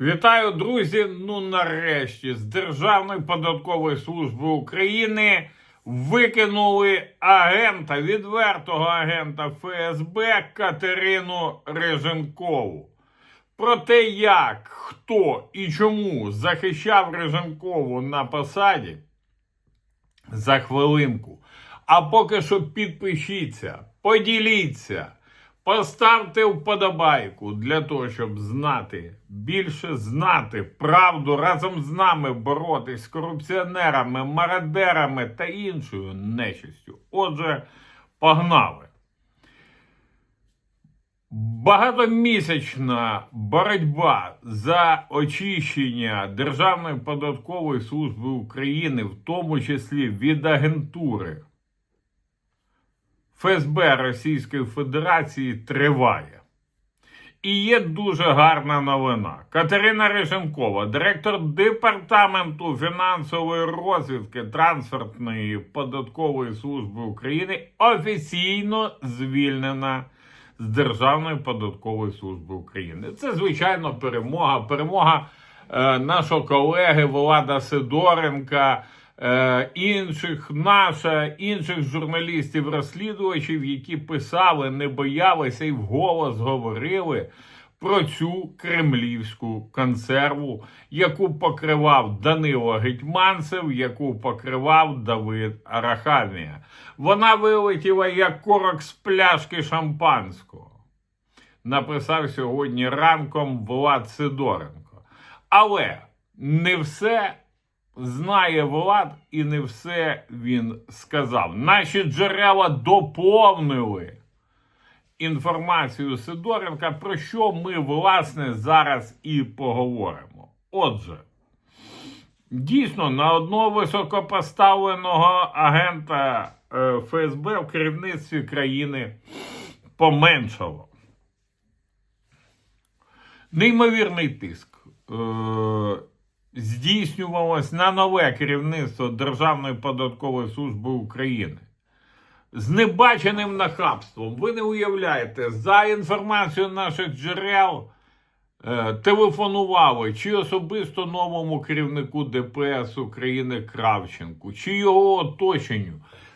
Вітаю, друзі! Ну нарешті з Державної податкової служби України викинули агента, відвертого агента ФСБ Катерину Реженкову. Про те, як, хто і чому захищав Реженкову на посаді за хвилинку. А поки що підпишіться, поділіться. Поставте вподобайку для того, щоб знати, більше знати правду разом з нами боротись з корупціонерами, мародерами та іншою нечистю. Отже, погнали. Багатомісячна боротьба за очищення Державної податкової служби України, в тому числі від агентури ФСБ Російської Федерації триває. І є дуже гарна новина. Катерина Решенкова, директор Департаменту фінансової розвідки Трансфертної податкової служби України, офіційно звільнена з Державної податкової служби України. Це, звичайно, перемога. Перемога е, нашого колеги Влада Сидоренка інших наша, інших журналістів-розслідувачів, які писали, не боялися і вголос говорили про цю кремлівську консерву, яку покривав Данило Гетьманцев, яку покривав Давид Арахамія. Вона вилетіла як корок з пляшки шампанського. Написав сьогодні ранком Влад Сидоренко. Але не все знає Влад і не все він сказав. Наші джерела доповнили інформацію Сидоренка, про що ми, власне, зараз і поговоримо. Отже, дійсно, на одного високопоставленого агента е, ФСБ в керівництві країни поменшало. Неймовірний тиск. Здійснювалось на нове керівництво Державної податкової служби України. З небаченим нахабством. Ви не уявляєте, за інформацією наших джерел е, телефонували чи особисто новому керівнику ДПС України Кравченку, чи його оточенню.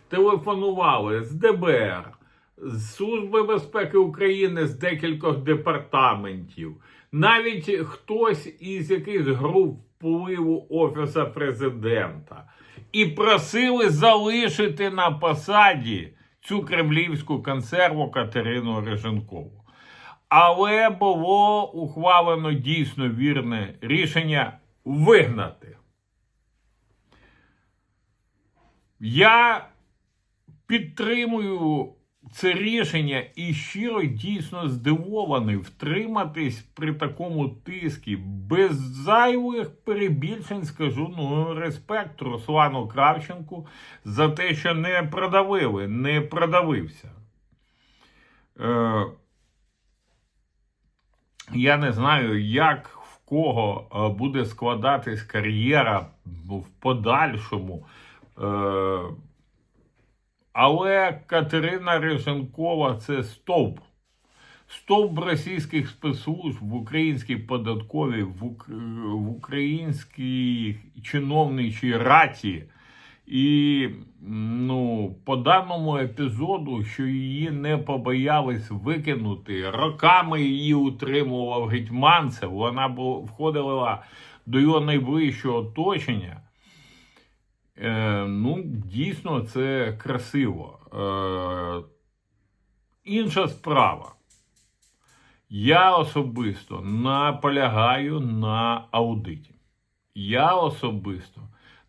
Телефонували з ДБР, з Служби безпеки України з декількох департаментів, навіть хтось із якихось груп впливу Офіса президента. І просили залишити на посаді цю кремлівську консерву Катерину Реженкову. Але було ухвалено дійсно вірне рішення вигнати. Я підтримую це рішення і щиро дійсно здивований втриматись при такому тискі. Без зайвих перебільшень скажу ну респект Руслану Кравченку за те, що не продавили, не продавився. Е, я не знаю, як в кого е, буде складатись кар'єра в подальшому. Е, але Катерина Реженкова це стовп. Стовп російських спецслужб в українській податковій, в, ук... в українській чиновничій раті. І ну, по даному епізоду, що її не побоялись викинути, роками її утримував Гетьманцев, вона входила до його найближчого оточення. Е, ну, дійсно, це красиво. Е, інша справа. Я особисто наполягаю на аудиті. Я особисто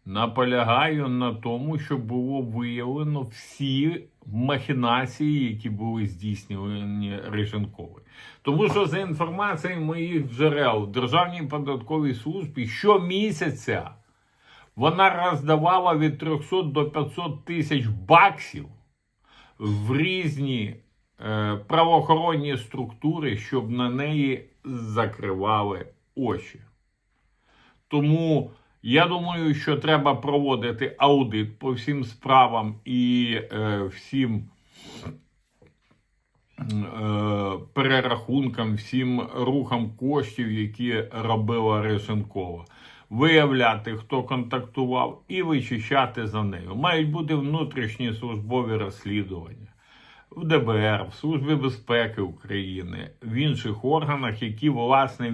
наполягаю на тому, щоб було виявлено всі махінації, які були здійснені Риженковою. Тому що за інформацією моїх джерел в Державній податковій службі щомісяця вона роздавала від 300 до 500 тисяч баксів в різні е, правоохоронні структури, щоб на неї закривали очі. Тому я думаю, що треба проводити аудит по всім справам і е, всім перерахункам, всім рухам коштів, які робила Решенкова. Виявляти, хто контактував, і вичищати за нею. Мають бути внутрішні службові розслідування в ДБР, в Службі безпеки України, в інших органах, які власне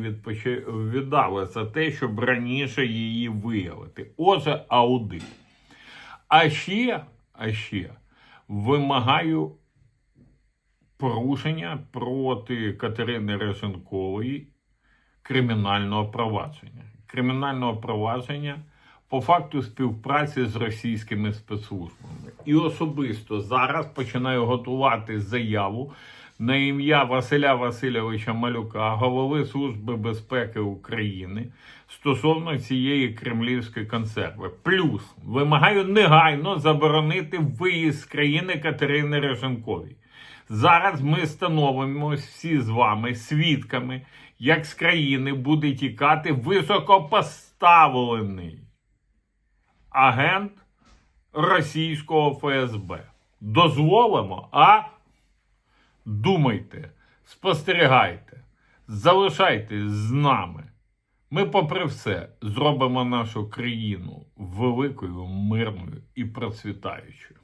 віддали за те, щоб раніше її виявити. Отже, аудит. А ще, а ще вимагаю порушення проти Катерини Решенкової кримінального провадження. Кримінального провадження по факту співпраці з російськими спецслужбами. І особисто зараз починаю готувати заяву на ім'я Василя Васильовича Малюка, голови Служби безпеки України, стосовно цієї кремлівської консерви. Плюс вимагаю негайно заборонити виїзд з країни Катерини Решенковій. Зараз ми становимось всі з вами свідками, як з країни буде тікати високопоставлений агент російського ФСБ. Дозволимо, а думайте, спостерігайте, залишайтесь з нами. Ми, попри все, зробимо нашу країну великою, мирною і процвітаючою.